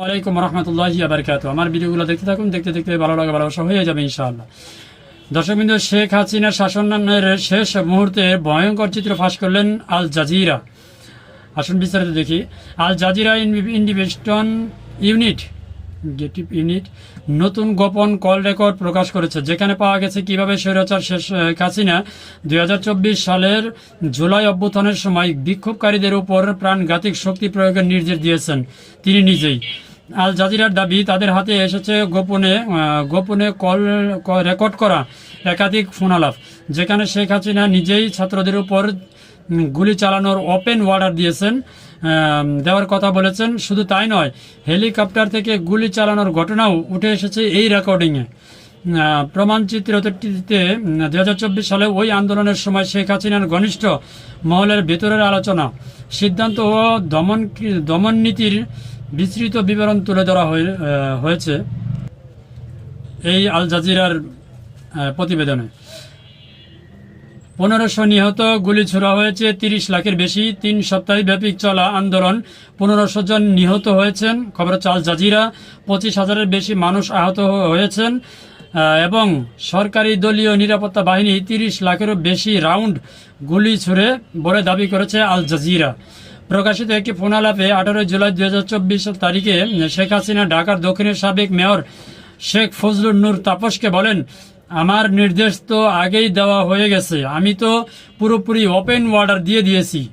ওয়ালাইকুম রহমতুল্লাহি আবরকাত আমার ভিডিওগুলো দেখতে থাকুন, দেখতে দেখতে ভালো লাগে, ভালোবাসা হয়ে যাবে ইনশাআল্লাহ। দর্শকবিন্দু শেখ হাসিনার শাসনের শেষ মুহূর্তে ভয়ঙ্কর চিত্র ফাঁস করলেন আল জাজিরা। আসুন বিস্তারিত দেখি। আল জাজিরা ইনভেস্টন ইউনিট গেটিভ ইউনিট নতুন গোপন কল রেকর্ড প্রকাশ করেছে, যেখানে পাওয়া গেছে কীভাবে স্বৈরাচার শেষ হাসিনা দুই সালের জুলাই অভ্যুত্থানের সময় বিক্ষোভকারীদের উপর প্রাণঘাতিক শক্তি প্রয়োগের নির্দেশ দিয়েছেন তিনি নিজেই। আল জাজিরার দাবি, তাদের হাতে এসেছে গোপনে গোপনে কল রেকর্ড করা একাধিক ফোনালাপ, যেখানে শেখ হাসিনা নিজেই ছাত্রদের উপর গুলি চালানোর ওপেন অর্ডার দিয়েছেন। দেওয়ার কথা বলেছেন। শুধু তাই নয়, হেলিকপ্টার থেকে গুলি চালানোর ঘটনাও উঠে এসেছে এই রেকর্ডিংয়ে প্রমাণচিত্রটিতে দু হাজার চব্বিশ সালে ওই আন্দোলনের সময় শেখ হাসিনার ঘনিষ্ঠ মহলের ভেতরের আলোচনা, সিদ্ধান্ত ও দমন দমন নীতির বিস্তৃত বিবরণ তুলে ধরা হয়ে- হয়েছে এই আল জাজিরার প্রতিবেদনে। পনেরোশো নিহত, গুলি ছোড়া হয়েছে, তিরিশ লাখের বেশি। তিন সপ্তাহে সপ্তাহব্যাপী চলা আন্দোলন। পনেরোশো জন নিহত হয়েছেন, খবর চাল জাজিরা। পঁচিশ হাজারের বেশি মানুষ আহত হয়েছেন এবং সরকারি দলীয় নিরাপত্তা বাহিনী তিরিশ লাখেরও বেশি রাউন্ড গুলি ছুড়ে বলে দাবি করেছে আল জাজিরা। প্রকাশিত একটি ফোনালাপে আঠারোই জুলাই দুই হাজার চব্বিশ তারিখে শেখ হাসিনা ঢাকার দক্ষিণের সাবেক মেয়র শেখ ফজলুর নূর তাপসকে বলেন আমার নির্দেশ তো আগেই দেওয়া হয়ে গেছে। আমি তো পুরোপুরি ওপেন অর্ডার দিয়ে দিয়েছি।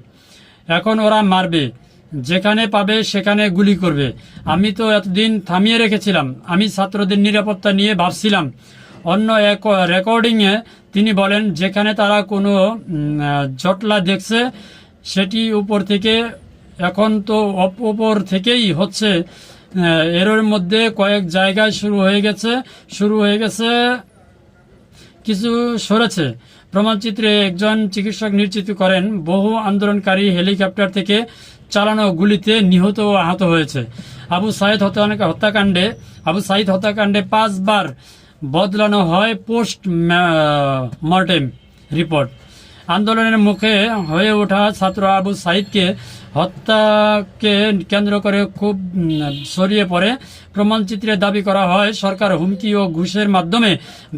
এখন ওরা মারবে। যেখানে পাবে সেখানে গুলি করবে। আমি তো এতদিন থামিয়ে রেখেছিলাম। আমি ছাত্রদের নিরাপত্তা নিয়ে ভাবছিলাম। অন্য এক রেকর্ডিংয়ে তিনি বলেন, যেখানে তারা কোনো জটলা দেখছে, সেটি উপর থেকে, এখন তো অপ- উপর থেকেই হচ্ছে এর মধ্যে কয়েক জায়গায় শুরু হয়ে গেছে, শুরু হয়ে গেছে কিছু সরেছে। প্রমাণচিত্রে একজন চিকিৎসক নিশ্চিত করেন, বহু আন্দোলনকারী হেলিকপ্টার থেকে চালানো গুলিতে নিহত ও আহত হয়েছে। আবু সাইদ হত্যা- হত্যাকাণ্ডে আবু সাইদ হত্যাকাণ্ডে পাঁচবার বদলানো হয় পোস্ট মর্টেম রিপোর্ট। আন্দোলনের মুখে হয়ে ওঠা ছাত্র আবু সাইদকে হত্যাকে কেন্দ্র করে খুব ছড়িয়ে পড়ে। প্রমাণচিত্রে দাবি করা হয়, সরকার হুমকি ও ঘুষের মাধ্যমে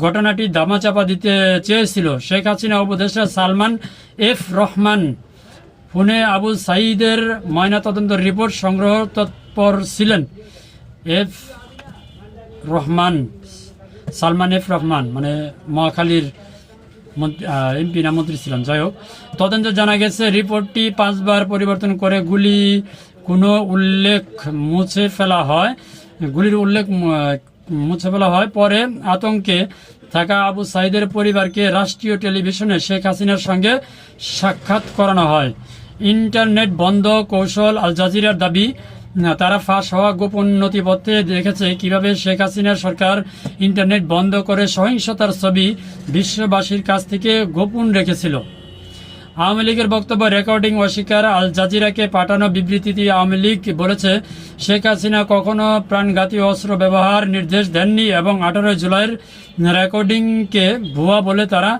ঘটনাটি দামাচাপা দিতে চেয়েছিল। শেখ হাসিনা উপদেষ্টা সালমান এফ রহমান ফোনে আবু সাইদের ময়নাতদন্ত রিপোর্ট সংগ্রহ তৎপর ছিলেন। এফ রহমান, সালমান এফ রহমান মানে মহাখালীর এমপি না মন্ত্রী ছিলেন যাই হোক। তদন্তে জানা গেছে, রিপোর্টটি পাঁচবার পরিবর্তন করে গুলি কোনো উল্লেখ মুছে ফেলা হয়, গুলির উল্লেখ মুছে ফেলা হয়। পরে আতঙ্কে থাকা আবু সাইদের পরিবারকে রাষ্ট্রীয় টেলিভিশনে শেখ হাসিনার সঙ্গে সাক্ষাৎ করানো হয়। ইন্টারনেট বন্ধ কৌশল আল জাজিরার দাবি তারা ফাঁস হওয়া গোপন নথিপত্রে দেখেছে কীভাবে শেখ হাসিনার সরকার ইন্টারনেট বন্ধ করে সহিংসতার ছবি বিশ্ববাসীর কাছ থেকে গোপন রেখেছিল। আওয়ামী লীগের বক্তব্য রেকর্ডিং অস্বীকার আল জাজিরাকে পাঠানো বিবৃতিতে আওয়ামী লীগ বলেছে, শেখ হাসিনা কখনো প্রাণঘাতী অস্ত্র ব্যবহার নির্দেশ দেননি এবং আঠারোই জুলাইয়ের রেকর্ডিংকে ভুয়া বলে তারা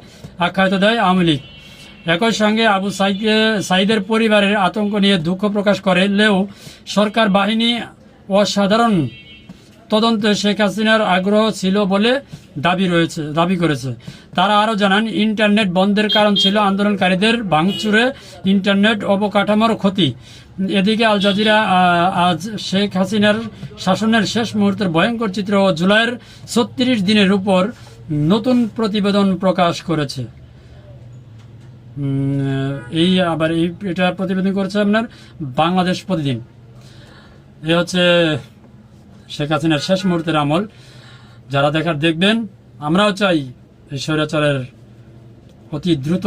আখ্যায়িত দেয় আওয়ামী লীগ। একই সঙ্গে আবু সাইদের পরিবারের আতঙ্ক নিয়ে দুঃখ প্রকাশ করলেও সরকার বাহিনী অসাধারণ তদন্তে শেখ হাসিনার আগ্রহ ছিল বলে দাবি রয়েছে, দাবি করেছে। তারা আরও জানান, ইন্টারনেট বন্ধের কারণ ছিল আন্দোলনকারীদের ভাঙচুরে ইন্টারনেট অবকাঠামোর ক্ষতি। এদিকে আল জাজিরা আজ শেখ হাসিনার শাসনের শেষ মুহূর্তের ভয়ঙ্কর চিত্র ও জুলাইয়ের ছত্রিশ দিনের উপর নতুন প্রতিবেদন প্রকাশ করেছে। এই আবার এই এটা প্রতিবেদন করেছে আপনার বাংলাদেশ প্রতিদিন। এ হচ্ছে শেখ হাসিনার শেষ মুহূর্তের আমল। যারা দেখার দেখবেন, আমরাও চাই এই স্বৈরাচারের অতি দ্রুত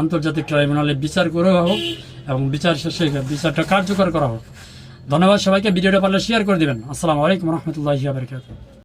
আন্তর্জাতিক ট্রাইব্যুনালে বিচার করা হোক এবং বিচার শেষে বিচারটা কার্যকর করা হোক। ধন্যবাদ সবাইকে, ভিডিওটা পারলে শেয়ার করে দিবেন। আসসালামু আলাইকুম রহমতুল্লাহি আবরকাত